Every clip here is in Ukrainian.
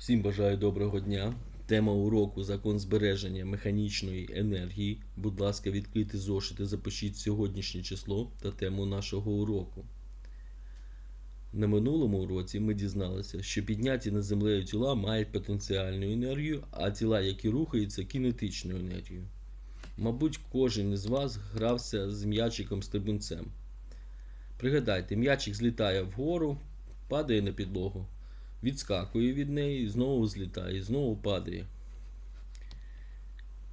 Всім бажаю доброго дня. Тема уроку закон збереження механічної енергії. Будь ласка, відкрийте зошити, запишіть сьогоднішнє число та тему нашого уроку. На минулому уроці ми дізналися, що підняті над землею тіла мають потенціальну енергію, а тіла, які рухаються, кінетичну енергію. Мабуть, кожен із вас грався з м'ячиком стрибунцем. Пригадайте, м'ячик злітає вгору, падає на підлогу відскакує від неї, знову злітає, знову падає.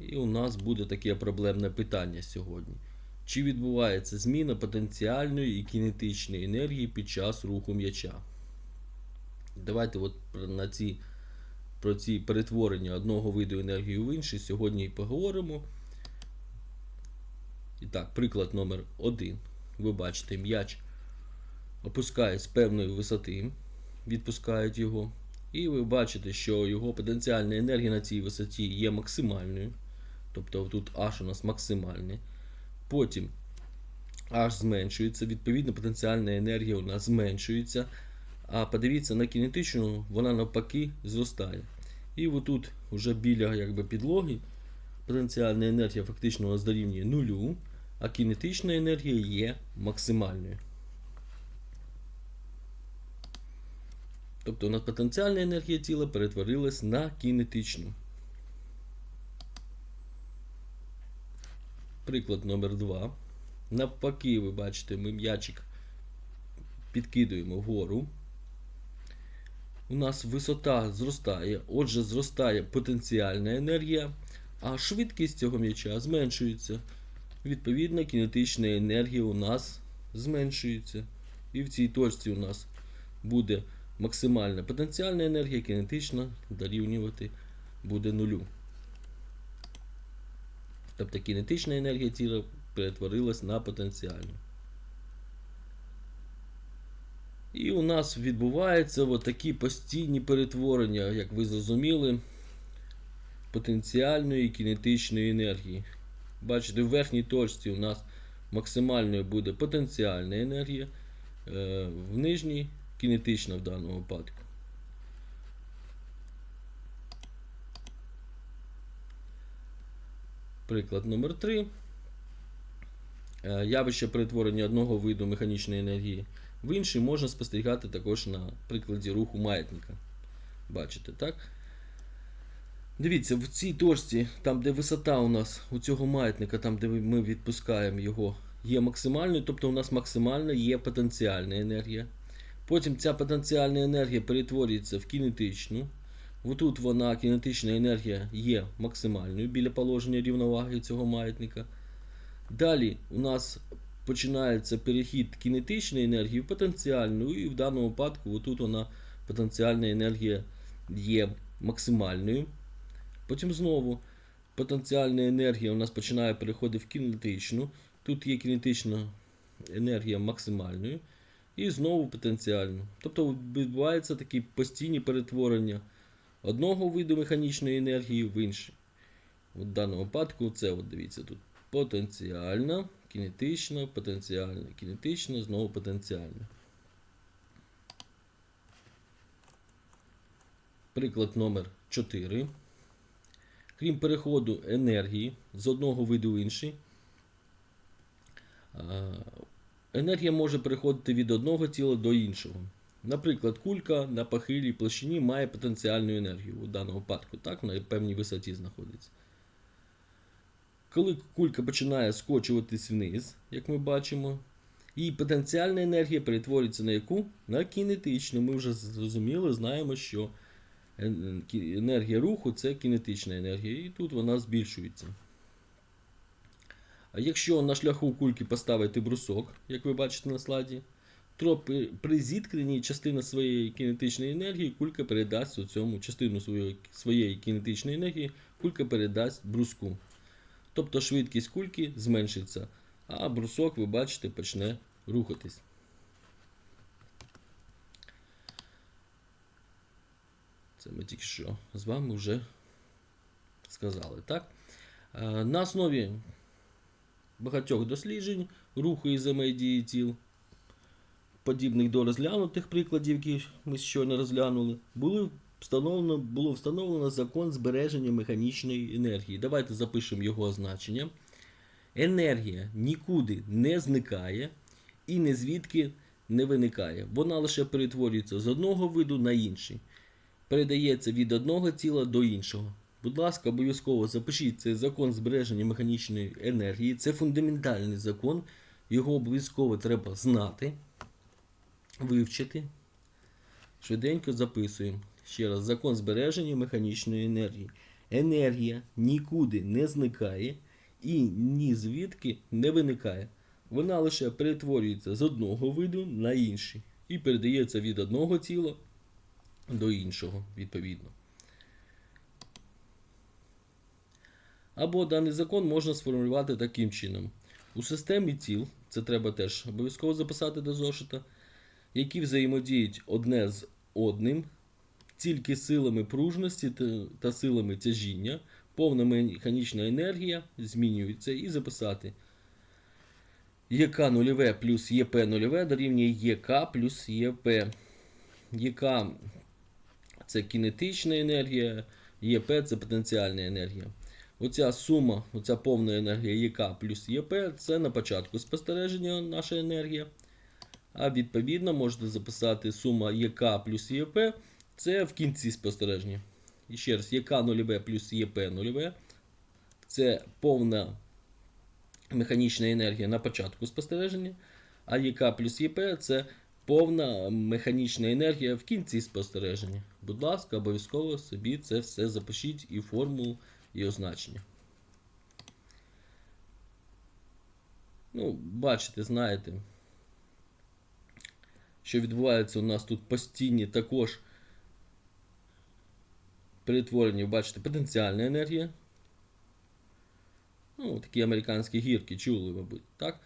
І у нас буде таке проблемне питання сьогодні. Чи відбувається зміна потенціальної і кінетичної енергії під час руху м'яча? Давайте от на ці, про ці перетворення одного виду енергії в інший сьогодні і поговоримо. І так, приклад номер один. Ви бачите, м'яч опускає з певної висоти відпускають його. І ви бачите, що його потенціальна енергія на цій висоті є максимальною. Тобто тут H у нас максимальний. Потім H зменшується, відповідно, потенціальна енергія у нас зменшується. А подивіться на кінетичну, вона навпаки зростає. І отут, вже біля якби, підлоги, потенціальна енергія фактично у нас дорівнює нулю, а кінетична енергія є максимальною. Тобто у нас потенціальна енергія тіла перетворилась на кінетичну. Приклад номер 2. Навпаки, ви бачите, ми м'ячик підкидуємо вгору. У нас висота зростає, отже, зростає потенціальна енергія, а швидкість цього м'яча зменшується. Відповідно, кінетична енергія у нас зменшується. І в цій точці у нас буде максимальна потенціальна енергія кінетична дорівнювати буде нулю. Тобто кінетична енергія тіла перетворилась на потенціальну. І у нас відбуваються такі постійні перетворення, як ви зрозуміли, потенціальної кінетичної енергії. Бачите, в верхній точці у нас максимальною буде потенціальна енергія, е, в нижній кінетична в даному випадку. Приклад номер 3. Явище перетворення одного виду механічної енергії в інший можна спостерігати також на прикладі руху маятника. Бачите, так? Дивіться, в цій точці, там, де висота у нас у цього маятника, там, де ми відпускаємо його, є максимальною, тобто у нас максимальна є потенціальна енергія. Потім ця потенціальна енергія перетворюється в кінетичну. Отут вона, кінетична енергія, є максимальною біля положення рівноваги цього маятника. Далі у нас починається перехід кінетичної енергії в потенціальну, і в даному випадку отут вона потенціальна енергія є максимальною. Потім знову потенціальна енергія у нас починає переходити в кінетичну. Тут є кінетична енергія максимальною. І знову потенціально. Тобто відбуваються такі постійні перетворення одного виду механічної енергії в інший. В даному випадку це, от дивіться, тут потенціальна, кінетична, потенціальна, кінетична, знову потенціальна. Приклад номер 4. Крім переходу енергії з одного виду в інший, енергія може переходити від одного тіла до іншого. Наприклад, кулька на похилій площині має потенціальну енергію у даному випадку, так, на певній висоті знаходиться. Коли кулька починає скочуватись вниз, як ми бачимо, її потенціальна енергія перетворюється на яку? На кінетичну. Ми вже зрозуміли, знаємо, що енергія руху це кінетична енергія, і тут вона збільшується. Якщо на шляху кульки поставити брусок, як ви бачите на слайді, то при- при зіткненні частина своєї кінетичної енергії кулька передасть у цьому частину своєї, своєї кінетичної енергії, кулька передасть бруску. Тобто швидкість кульки зменшиться, а брусок, ви бачите, почне рухатись. Це ми тільки що з вами вже сказали. так? Е, На основі багатьох досліджень руху і взаємодії тіл, подібних до розглянутих прикладів, які ми щойно розглянули, були встановлено, було встановлено закон збереження механічної енергії. Давайте запишемо його значення. Енергія нікуди не зникає і ні звідки не виникає. Вона лише перетворюється з одного виду на інший. Передається від одного тіла до іншого. Будь ласка, обов'язково запишіть цей закон збереження механічної енергії. Це фундаментальний закон. Його обов'язково треба знати, вивчити. Швиденько записуємо. Ще раз, закон збереження механічної енергії. Енергія нікуди не зникає і ні звідки не виникає. Вона лише перетворюється з одного виду на інший і передається від одного тіла до іншого, відповідно. Або даний закон можна сформулювати таким чином. У системі тіл, це треба теж обов'язково записати до зошита, які взаємодіють одне з одним, тільки силами пружності та, силами тяжіння, повна механічна енергія змінюється і записати. ЄК нульове плюс ЄП нульове дорівнює ЄК плюс ЄП. ЄК це кінетична енергія, ЄП це потенціальна енергія. Оця сума, оця повна енергія ЄК плюс ЄП це на початку спостереження наша енергія. А відповідно можете записати сума ЄК плюс ЄП це в кінці спостереження. І ще раз, ЄК нульове плюс ЄП нульове це повна механічна енергія на початку спостереження, а ЄК плюс ЄП це повна механічна енергія в кінці спостереження. Будь ласка, обов'язково собі це все запишіть і формулу, і означення. Ну, бачите, знаєте, що відбувається у нас тут постійні також перетворення, бачите, потенціальна енергія. Ну, такі американські гірки чули, мабуть, так?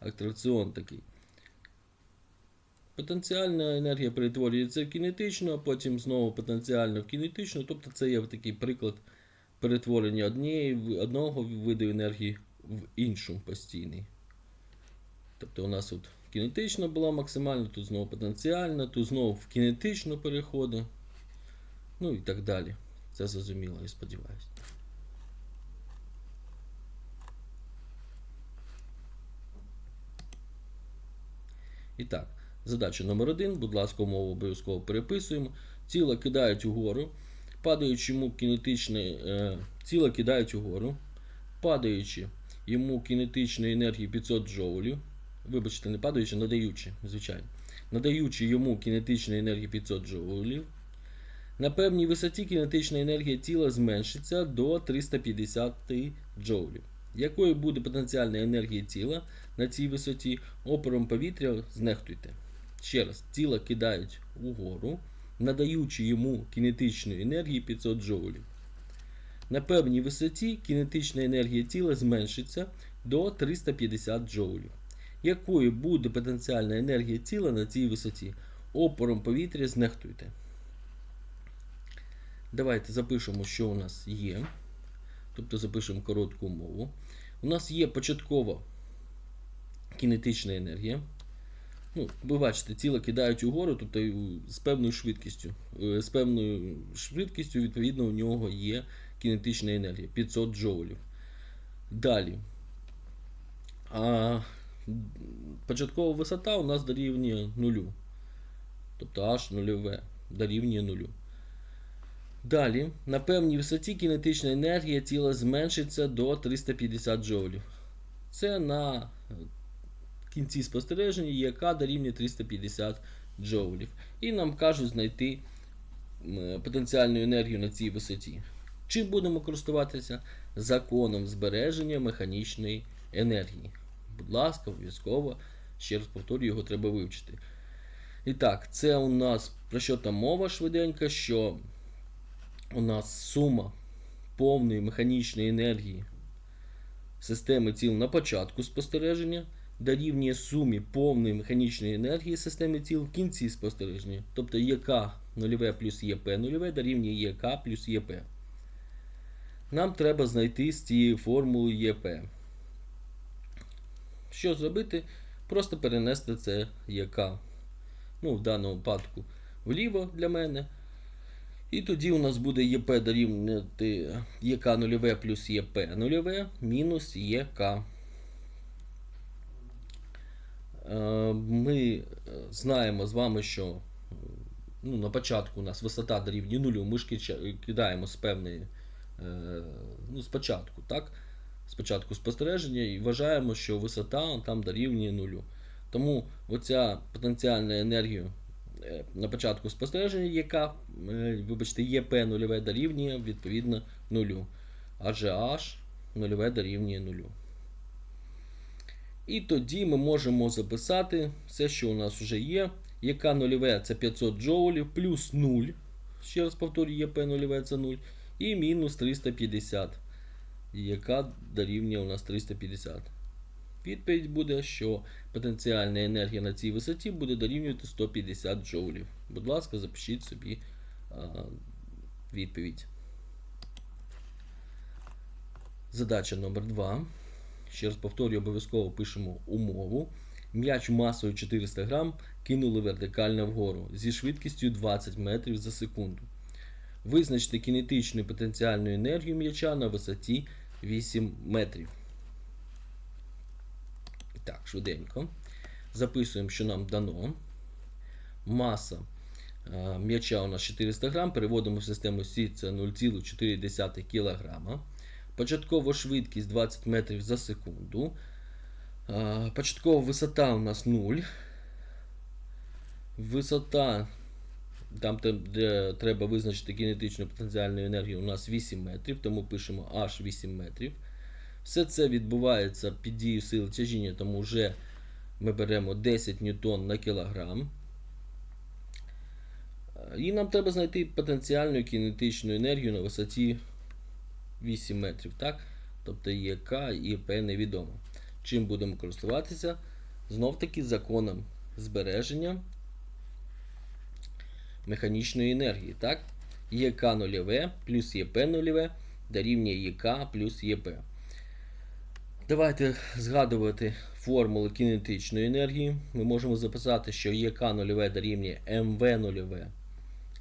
Аттракціон такий. Потенціальна енергія перетворюється в кінетичну, а потім знову потенціально в кінетичну. Тобто це є такий приклад перетворення однієї, одного виду енергії в іншу постійний. Тобто у нас тут кінетична була максимальна, тут знову потенціальна, тут знову в кінетичну переходить. Ну і так далі. Це зрозуміло, я сподіваюся. І так, задача номер один. Будь ласка, умову обов'язково переписуємо. Тіло кидають угору. Падаючи йому кінетичне, е, тіло кидають угору. Падаючи йому кінетичної енергії 500 джоулів. Вибачте, не падаючи, надаючи, звичайно. Надаючи йому кінетичної енергії 500 джоулів. На певній висоті кінетична енергія тіла зменшиться до 350 джоулів. Якою буде потенціальна енергія тіла на цій висоті, опором повітря знехтуйте. Ще раз, тіло кидають угору, надаючи йому кінетичної енергії 500 джоулів. На певній висоті кінетична енергія тіла зменшиться до 350 джоулів. Якою буде потенціальна енергія тіла на цій висоті? Опором повітря знехтуйте. Давайте запишемо, що у нас є. Тобто запишемо коротку умову. У нас є початкова кінетична енергія. Ну, Ви бачите, тіло кидають угору, тобто з певною швидкістю. З певною швидкістю, відповідно, у нього є кінетична енергія 500 джоулів. Далі. А початкова висота у нас дорівнює нулю. Тобто H нульове дорівнює нулю. Далі, на певній висоті кінетична енергія тіла зменшиться до 350 джоулів. Це на кінці спостереження, яка дорівнює 350 джоулів. І нам кажуть знайти потенціальну енергію на цій висоті. Чим будемо користуватися? Законом збереження механічної енергії. Будь ласка, обов'язково, ще раз повторюю, його треба вивчити. І так, це у нас про що там мова швиденька, що у нас сума повної механічної енергії системи тіл на початку спостереження дорівнює сумі повної механічної енергії системи тіл в кінці спостереження. Тобто ЄК нульове плюс ЄП нульове дорівнює ЄК плюс ЄП. Нам треба знайти з цієї формули ЄП. Що зробити? Просто перенести це ЄК. Ну, в даному випадку вліво для мене. І тоді у нас буде ЄП дорівнювати ЄК нульове плюс ЄП нульове мінус ЄК. Е, Ми е, знаємо з вами, що е, ну, на початку у нас висота дорівнює нулю, ми ж кидаємо з певної, ну, спочатку, так? Спочатку спостереження і вважаємо, що висота там дорівнює нулю. Тому оця потенціальна енергія на початку спостереження, яка, вибачте, ЄП нульове дорівнює відповідно нулю. Адже H нульове дорівнює нулю. І тоді ми можемо записати все, що у нас вже є. ЄК нульове це 500 джоулів, плюс 0. Ще раз повторюю, ЄП нульове це 0. І мінус 350. Яка дорівнює у нас 350. Відповідь буде, що потенціальна енергія на цій висоті буде дорівнювати 150 джоулів. Будь ласка, запишіть собі а, відповідь. Задача номер 2. Ще раз повторюю, обов'язково пишемо умову. М'яч масою 400 грам кинули вертикально вгору зі швидкістю 20 метрів за секунду. Визначте кінетичну потенціальну енергію м'яча на висоті 8 метрів. Так, швиденько. Записуємо, що нам дано. Маса е, м'яча у нас 400 грам. Переводимо в систему Сі це 0,4 кг. Початкова швидкість 20 метрів за секунду. Початкова висота у нас 0. Висота, там де- треба визначити кінетичну потенціальну енергію, у нас 8 метрів, тому пишемо аж 8 метрів. Все це відбувається під дією сили тяжіння, тому вже ми беремо 10 ньютон на кілограм. І нам треба знайти потенціальну кінетичну енергію на висоті 8 метрів. Так? Тобто ЄК і П невідомо. Чим будемо користуватися? Знов таки законом збереження механічної енергії. Так? ЄК нульове плюс ЄП нульове дорівнює ЄК плюс ЄП. Давайте згадувати формули кінетичної енергії. Ми можемо записати, що ЄК нульове дорівнює МВ нульове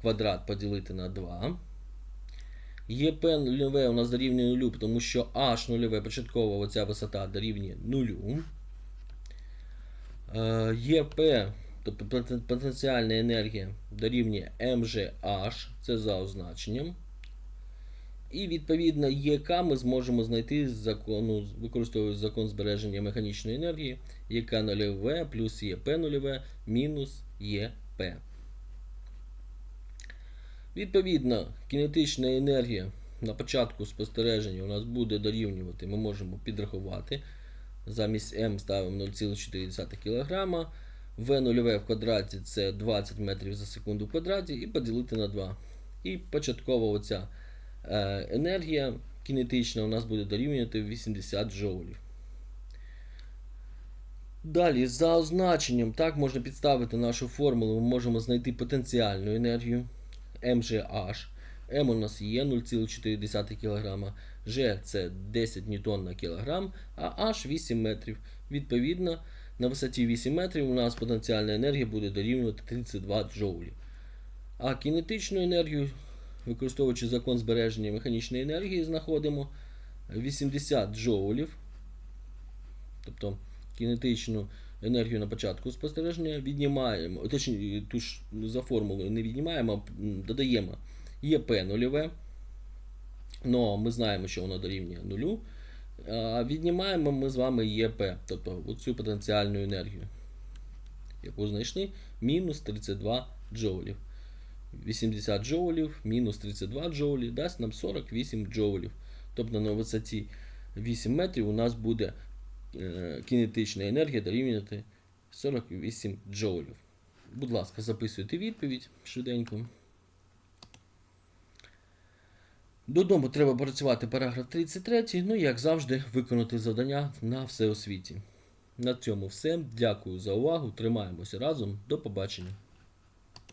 квадрат поділити на 2. ЄП нульове у нас дорівнює нулю, тому що H нульове початкова оця висота дорівнює нулю. Е, ЄП, тобто потенціальна енергія дорівнює МЖH, це за означенням. І відповідно ЄК ми зможемо знайти з закону, використовуючи закон збереження механічної енергії, ЄК нульове плюс ЄП нульове мінус ЄП. Відповідно, кінетична енергія на початку спостереження у нас буде дорівнювати, ми можемо підрахувати. Замість М ставимо 0,4 кг. В нульове в квадраті це 20 метрів за секунду в квадраті і поділити на 2. І початкова оця е, енергія кінетична у нас буде дорівнювати 80 джоулів. Далі, за означенням, так, можна підставити нашу формулу, ми можемо знайти потенціальну енергію MGH. М у нас є 0,4 кг, G це 10 ньютон на кілограм, а H 8 метрів. Відповідно, на висоті 8 метрів у нас потенціальна енергія буде дорівнювати 32 джоулі. А кінетичну енергію, використовуючи закон збереження механічної енергії, знаходимо 80 джоулів. Тобто кінетичну енергію на початку спостереження віднімаємо, точніше, ту ж за формулою не віднімаємо, а додаємо ЄП нульове. Ну, ми знаємо, що воно дорівнює нулю. Віднімаємо ми з вами ЄП, тобто оцю потенціальну енергію, яку знайшли, мінус 32 джоулів. 80 джоулів мінус 32 джоулі дасть нам 48 джоулів. Тобто на висоті 8 метрів у нас буде е, кінетична енергія дорівнювати 48 джоулів. Будь ласка, записуйте відповідь швиденько. Додому треба працювати параграф 33, ну і як завжди, виконати завдання на всеосвіті. На цьому все. Дякую за увагу. Тримаємося разом. До побачення.